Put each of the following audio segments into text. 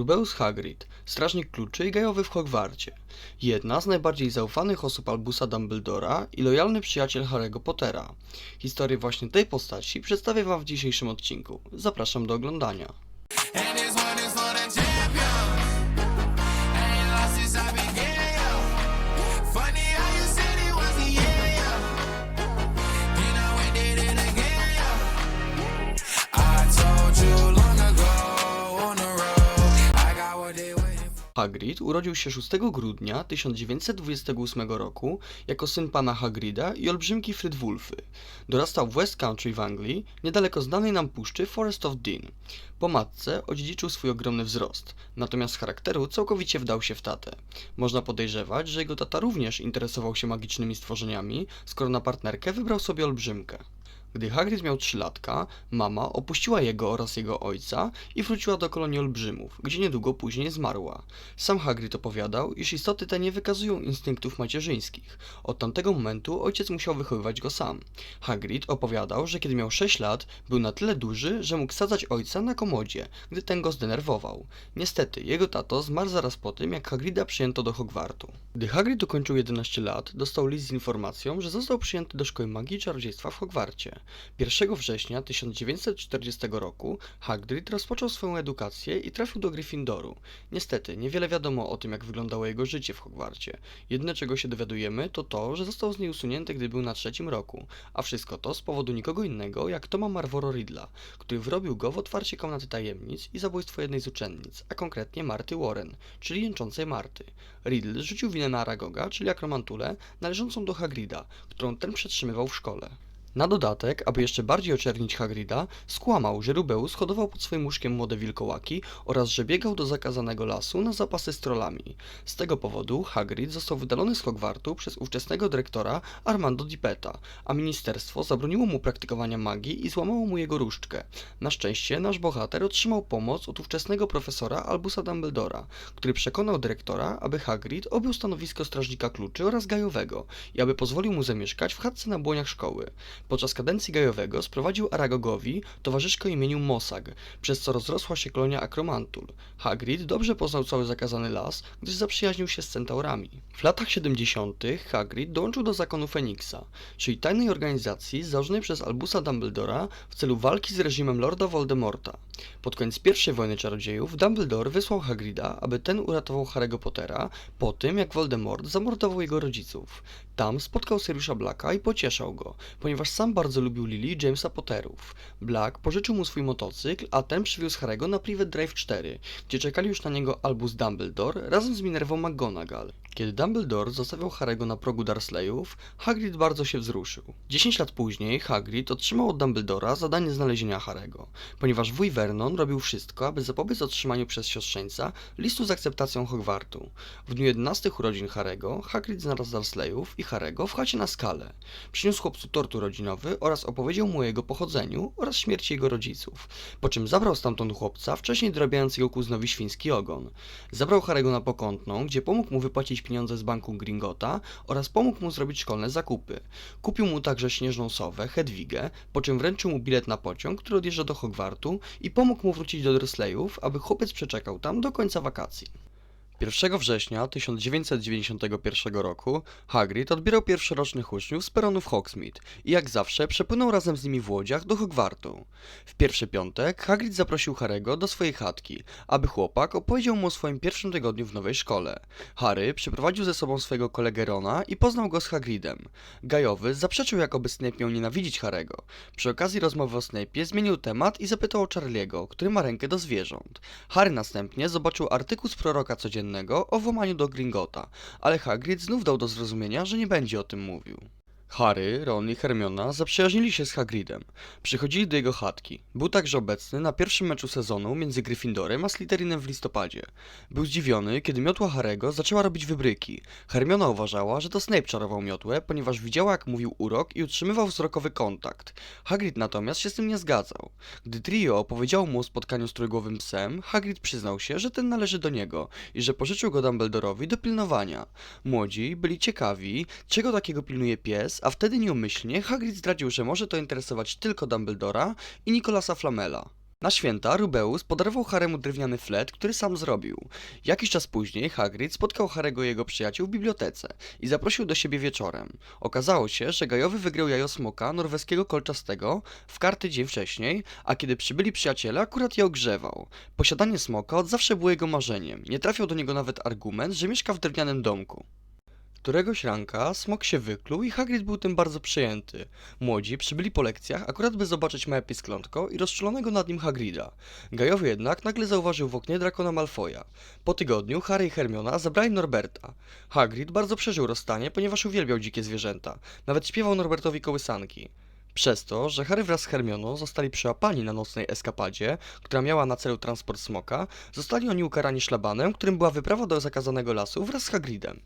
Rubeus Hagrid, strażnik kluczy i gajowy w Hogwarcie. Jedna z najbardziej zaufanych osób Albusa Dumbledora i lojalny przyjaciel Harry'ego Pottera. Historię właśnie tej postaci przedstawię wam w dzisiejszym odcinku. Zapraszam do oglądania. Hagrid urodził się 6 grudnia 1928 roku jako syn pana Hagrida i olbrzymki Frydwulfy. Dorastał w West Country w Anglii, niedaleko znanej nam puszczy Forest of Dean. Po matce odziedziczył swój ogromny wzrost, natomiast z charakteru całkowicie wdał się w tatę. Można podejrzewać, że jego tata również interesował się magicznymi stworzeniami, skoro na partnerkę wybrał sobie olbrzymkę. Gdy Hagrid miał 3 latka, mama opuściła jego oraz jego ojca i wróciła do kolonii olbrzymów, gdzie niedługo później zmarła. Sam Hagrid opowiadał, iż istoty te nie wykazują instynktów macierzyńskich. Od tamtego momentu ojciec musiał wychowywać go sam. Hagrid opowiadał, że kiedy miał 6 lat, był na tyle duży, że mógł sadzać ojca na komodzie, gdy ten go zdenerwował. Niestety, jego tato zmarł zaraz po tym, jak Hagrida przyjęto do Hogwartu. Gdy Hagrid ukończył 11 lat, dostał list z informacją, że został przyjęty do Szkoły Magii i Czarodziejstwa w Hogwarcie. 1 września 1940 roku Hagrid rozpoczął swoją edukację i trafił do Gryffindoru. Niestety, niewiele wiadomo o tym, jak wyglądało jego życie w Hogwarcie. Jedyne, czego się dowiadujemy, to to, że został z niej usunięty, gdy był na trzecim roku, a wszystko to z powodu nikogo innego, jak Toma Marvoro Riddla, który wrobił go w otwarcie komnaty tajemnic i zabójstwo jednej z uczennic, a konkretnie Marty Warren, czyli jęczącej Marty. Riddle rzucił winę na Aragoga, czyli akromantulę, należącą do Hagrida, którą ten przetrzymywał w szkole. Na dodatek, aby jeszcze bardziej oczernić Hagrida, skłamał, że Rubeus hodował pod swoim łóżkiem młode wilkołaki oraz że biegał do zakazanego lasu na zapasy z trollami. Z tego powodu Hagrid został wydalony z Hogwartu przez ówczesnego dyrektora Armando Dipeta, a ministerstwo zabroniło mu praktykowania magii i złamało mu jego różdżkę. Na szczęście nasz bohater otrzymał pomoc od ówczesnego profesora Albusa Dumbledora, który przekonał dyrektora, aby Hagrid objął stanowisko strażnika kluczy oraz gajowego i aby pozwolił mu zamieszkać w chatce na błoniach szkoły. Podczas kadencji gajowego sprowadził Aragogowi towarzyszkę imieniu Mosag, przez co rozrosła się kolonia Akromantul. Hagrid dobrze poznał cały zakazany las, gdyż zaprzyjaźnił się z centaurami. W latach 70. Hagrid dołączył do zakonu Feniksa, czyli tajnej organizacji założonej przez Albusa Dumbledora w celu walki z reżimem Lorda Voldemorta. Pod koniec I wojny czarodziejów Dumbledore wysłał Hagrida, aby ten uratował Harry'ego Pottera po tym, jak Voldemort zamordował jego rodziców. Tam spotkał Siriusza Blacka i pocieszał go, ponieważ sam bardzo lubił Lily i Jamesa Potterów. Black pożyczył mu swój motocykl, a ten przywiózł Harry'ego na Private Drive 4, gdzie czekali już na niego Albus Dumbledore razem z Minervą McGonagall. Kiedy Dumbledore zostawiał Harry'ego na progu Dursleyów, Hagrid bardzo się wzruszył. 10 lat później Hagrid otrzymał od Dumbledora zadanie znalezienia Harry'ego, ponieważ wuj Vernon robił wszystko, aby zapobiec otrzymaniu przez siostrzeńca listu z akceptacją Hogwartu. W dniu 11 urodzin Harry'ego, Hagrid znalazł Dursleyów i Harry'ego w chacie na skale. Przyniósł chłopcu tort urodzinowy oraz opowiedział mu o jego pochodzeniu oraz śmierci jego rodziców, po czym zabrał stamtąd chłopca, wcześniej dorabiając jego kuzynowi świński ogon. Zabrał Harry'ego na pokątną, gdzie pomógł mu wypłacić pieniądze z banku Gringota oraz pomógł mu zrobić szkolne zakupy. Kupił mu także śnieżną sowę, Hedwigę, po czym wręczył mu bilet na pociąg, który odjeżdża do Hogwartu i pomógł mu wrócić do Dursleyów, aby chłopiec przeczekał tam do końca wakacji. 1 września 1991 roku Hagrid odbierał pierwszorocznych uczniów z peronu w Hogsmeade i jak zawsze przepłynął razem z nimi w łodziach do Hogwartu. W pierwszy piątek Hagrid zaprosił Harego do swojej chatki, aby chłopak opowiedział mu o swoim pierwszym tygodniu w nowej szkole. Harry przyprowadził ze sobą swojego kolegę Rona i poznał go z Hagridem. Gajowy zaprzeczył jakoby Snape miał nienawidzić Harego. Przy okazji rozmowy o Snape'ie zmienił temat i zapytał o Charlie'ego, który ma rękę do zwierząt. Harry następnie zobaczył artykuł z proroka codziennego o włamaniu do Gringota, ale Hagrid znów dał do zrozumienia, że nie będzie o tym mówił. Harry, Ron i Hermiona zaprzyjaźnili się z Hagridem. Przychodzili do jego chatki. Był także obecny na pierwszym meczu sezonu między Gryffindorem a Slytherinem w listopadzie. Był zdziwiony, kiedy miotła Harego zaczęła robić wybryki. Hermiona uważała, że to Snape czarował miotłę, ponieważ widziała jak mówił urok i utrzymywał wzrokowy kontakt. Hagrid natomiast się z tym nie zgadzał. Gdy trio opowiedziało mu o spotkaniu z trójgłowym psem, Hagrid przyznał się, że ten należy do niego i że pożyczył go Dumbledorowi do pilnowania. Młodzi byli ciekawi, czego takiego pilnuje pies, a wtedy nieumyślnie Hagrid zdradził, że może to interesować tylko Dumbledora i Nicolasa Flamela. Na święta Rubeus podarował Haremu drewniany flet, który sam zrobił. Jakiś czas później Hagrid spotkał Harego i jego przyjaciół w bibliotece i zaprosił do siebie wieczorem. Okazało się, że Gajowy wygrał jajo smoka norweskiego kolczastego w karty dzień wcześniej, a kiedy przybyli przyjaciele, akurat je ogrzewał. Posiadanie smoka od zawsze było jego marzeniem. Nie trafiał do niego nawet argument, że mieszka w drewnianym domku. Któregoś ranka smok się wykluł i Hagrid był tym bardzo przejęty. Młodzi przybyli po lekcjach akurat by zobaczyć małe pisklątko i rozczulonego nad nim Hagrida. Gajowy jednak nagle zauważył w oknie Drakona Malfoja. Po tygodniu Harry i Hermiona zabrali Norberta. Hagrid bardzo przeżył rozstanie, ponieważ uwielbiał dzikie zwierzęta. Nawet śpiewał Norbertowi kołysanki. Przez to, że Harry wraz z Hermioną zostali przyłapani na nocnej eskapadzie, która miała na celu transport smoka, zostali oni ukarani szlabanem, którym była wyprawa do zakazanego lasu wraz z Hagridem.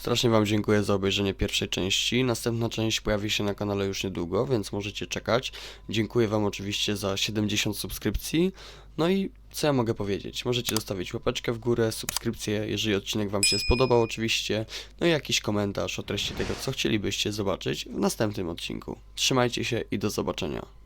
Strasznie Wam dziękuję za obejrzenie pierwszej części. Następna część pojawi się na kanale już niedługo, więc możecie czekać. Dziękuję Wam oczywiście za 70 subskrypcji. No i co ja mogę powiedzieć? Możecie zostawić łapeczkę w górę, subskrypcję, jeżeli odcinek Wam się spodobał oczywiście. No i jakiś komentarz o treści tego, co chcielibyście zobaczyć w następnym odcinku. Trzymajcie się i do zobaczenia.